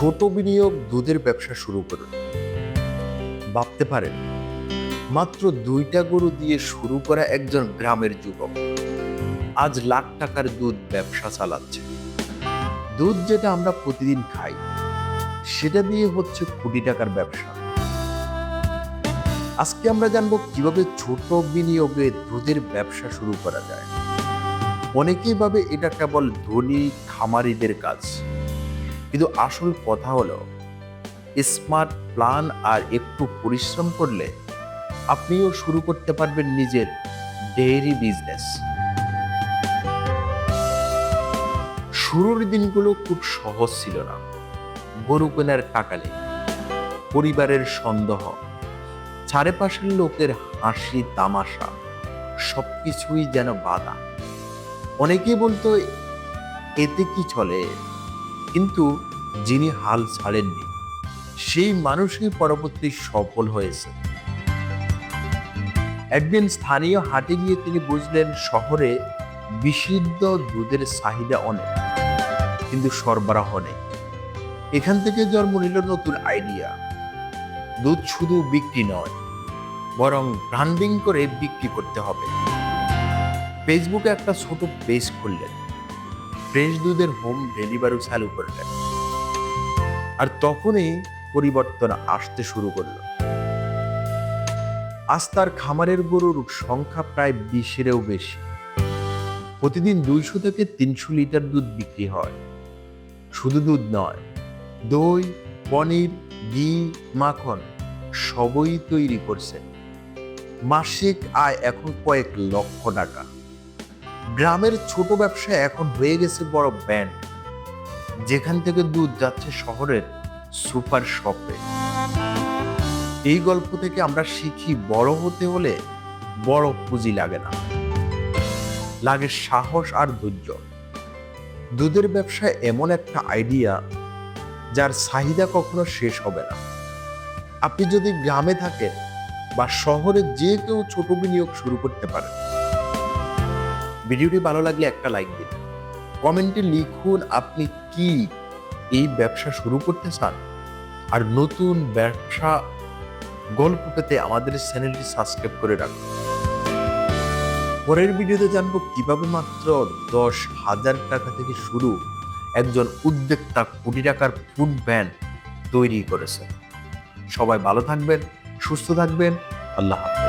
ছোট বিনিয়োগ দুধের ব্যবসা শুরু করুন। ভাবতে পারেন, মাত্র দুইটা গরু দিয়ে শুরু করা একজন গ্রামের যুবক। আজ লাখ টাকার দুধ ব্যবসা চালাচ্ছে। দুধ যেটা আমরা প্রতিদিন খাই, সেটা দিয়ে হচ্ছে কোটি টাকার ব্যবসা। আজকে আমরা জানব কীভাবে ছোট বিনিয়োগে দুধের ব্যবসা শুরু করা যায়। অনেকেই ভাবে এটা কেবল ধনী খামারিদের কাজ। কিন্তু আসল কথা হলো স্মার্ট প্ল্যান আর একটু পরিশ্রম করলে আপনিও শুরু করতে পারবেন নিজের ডেয়ারি বিজনেস শুরুর দিনগুলো খুব সহজ ছিল না। গরু কেনার টাকা নেই, পরিবারের সন্দেহ, চারিপাশের লোকের হাসি, তামাশা, সবকিছুই যেন বাধা। অনেকেই বলতো, এতে কি চলে? কিন্তু যিনি হাল ছাড়েননি, সেই মানুষই পরবর্তী সফল হয়েছে। একদিন স্থানীয় হাটে গিয়ে তিনি বুঝলেন, শহরে বিশুদ্ধ দুধের চাহিদা অনেক, কিন্তু সরবরাহ নেই। এখান থেকে জন্ম নিল নতুন আইডিয়া। দুধ শুধু বিক্রি নয়, বরং ব্র্যান্ডিং করে বিক্রি করতে হবে। ফেসবুকে একটা ছোট পেজ খুললেন। ফ্রেশ দুধের হোম ডেলিভারি চালু করলেন। আর তখনই পরিবর্তন আসতে শুরু করল। আজ তার খামারের গরুর সংখ্যা প্রায় বিশেরও বেশি। প্রতিদিন দুইশো থেকে তিনশো লিটার দুধ বিক্রি হয়। শুধু দুধ নয়, দই, পনির, ঘি, মাখন সবই তৈরি করছেন। মাসিক আয় এখন কয়েক লক্ষ টাকা। গ্রামের ছোট ব্যবসা এখন হয়ে গেছে বড় ব্যান্ড। যেখান থেকে দুধ যাচ্ছে শহরের সুপার শপে। এই গল্প থেকে আমরা শিখি বড় হতে হলে বড় পুঁজি লাগে না। লাগে সাহস আর ধৈর্য। দুধের ব্যবসা এমন একটা আইডিয়া যার চাহিদা কখনো শেষ হবে না। আপনি যদি গ্রামে থাকেন বা শহরে যে কেউ ছোট বিনিয়োগ শুরু করতে পারেন। ভিডিওটি ভালো লাগলে একটা লাইক দিন। কমেন্টে লিখুন আপনি কি এই ব্যবসা শুরু করতে চান। আর নতুন ব্যবসা গল্প পেতে আমাদের চ্যানেলটি সাবস্ক্রাইব করে রাখুন। পরের ভিডিওতে জানব কীভাবে মাত্র দশ হাজার টাকা থেকে শুরু একজন উদ্যোক্তা কোটি টাকার ফুড ভ্যান তৈরি করেছে। সবাই ভালো থাকবেন, সুস্থ থাকবেন, আল্লাহ হাফেজ।